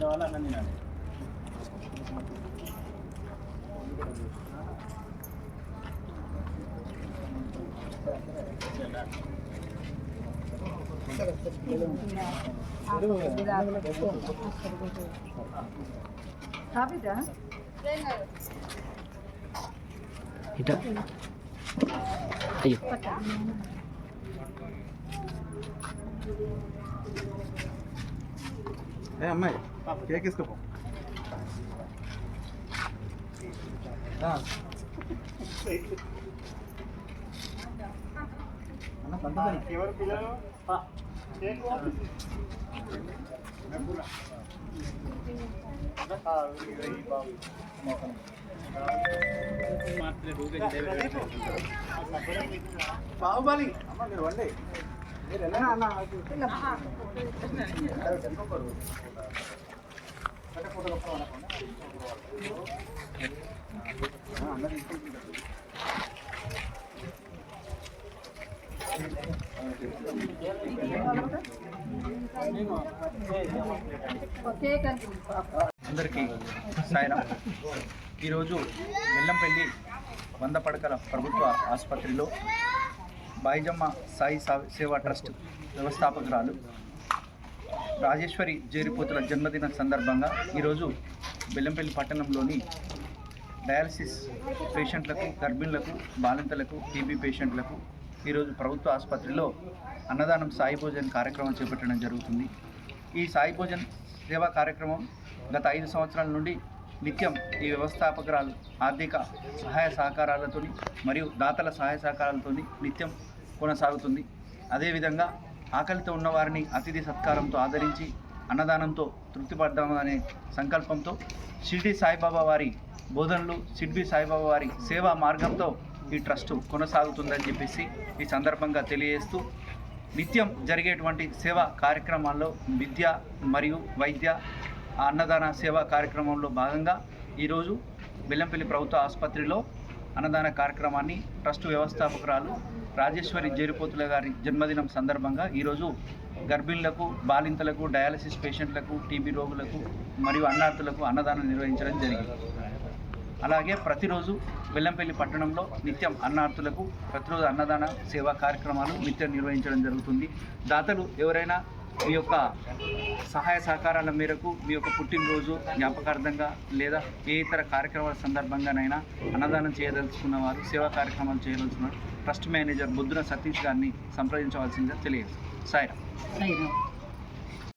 వస్తే ఇస్తారు. పెద్దవాళ్ళు అన్నం తినాలి ఇట అయ్యో ఏ అమ్మాయి కేక్ ఇసుకోపో ఎవరు పిల్లలు బాహుబలి అమ్మ మీరు వండి మీరు వెళ్ళనా అన్న అందరికీ సాయిరామ్ ఈరోజు బెల్లంపల్లి వంద పడకల ప్రభుత్వ ఆసుపత్రిలో బాయిజమ్మ సాయి సా- సేవా ట్రస్ట్ వ్యవస్థాపకురాలు రాజేశ్వరి జేరిపోతుల జన్మదిన సందర్భంగా ఈరోజు బెల్లంపల్లి పట్టణంలోని డయాలసిస్ పేషెంట్లకు గర్భిణులకు బాలింతలకు టీబీ పేషెంట్లకు ఈరోజు ప్రభుత్వ ఆసుపత్రిలో అన్నదానం సాయి భోజన్ కార్యక్రమం చేపట్టడం జరుగుతుంది. ఈ సాయి భోజన్ సేవా కార్యక్రమం గత ఐదు సంవత్సరాల నుండి నిత్యం ఈ వ్యవస్థాపకురాలు ఆర్థిక సహాయ సహకారాలతోని మరియు దాతల సహాయ సహకారాలతోని నిత్యం కొనసాగుతుంది. అదేవిధంగా ఆకలితో ఉన్నవారిని అతిథి సత్కారంతో ఆదరించి అన్నదానంతో తృప్తిపడదామనే సంకల్పంతో షిర్డి సాయిబాబా వారి బోధనలు షిర్డి సాయిబాబా వారి సేవా మార్గంతో ఈ ట్రస్టు కొనసాగుతుందని చెప్పేసి ఈ సందర్భంగా తెలియజేస్తూ నిత్యం జరిగేటువంటి సేవా కార్యక్రమాల్లో విద్య మరియు వైద్య అన్నదాన సేవా కార్యక్రమంలో భాగంగా ఈరోజు బెల్లంపల్లి ప్రభుత్వ ఆసుపత్రిలో అన్నదాన కార్యక్రమాన్ని ట్రస్ట్ వ్యవస్థాపకురాలు రాజేశ్వరి జరిపోతుల గారి జన్మదినం సందర్భంగా ఈరోజు గర్భిణులకు బాలింతలకు డయాలసిస్ పేషెంట్లకు టీబీ రోగులకు మరియు అన్నార్థులకు అన్నదానం నిర్వహించడం జరిగింది. అలాగే ప్రతిరోజు బెల్లంపల్లి పట్టణంలో నిత్యం అన్నార్థులకు ప్రతిరోజు అన్నదాన సేవా కార్యక్రమాలు నిత్యం నిర్వహించడం జరుగుతుంది. దాతలు ఎవరైనా మీ యొక్క సహాయ సహకారాల మేరకు మీ యొక్క పుట్టినరోజు జ్ఞాపకార్థంగా లేదా ఏ ఇతర కార్యక్రమాల సందర్భంగానైనా అన్నదానం చేయదలుచుకున్న వారు సేవా కార్యక్రమాలు చేయదలుచుకున్న ట్రస్ట్ మేనేజర్ బుద్ధున సతీష్ గారిని సంప్రదించవలసిందిగా తెలియదు సాయిరా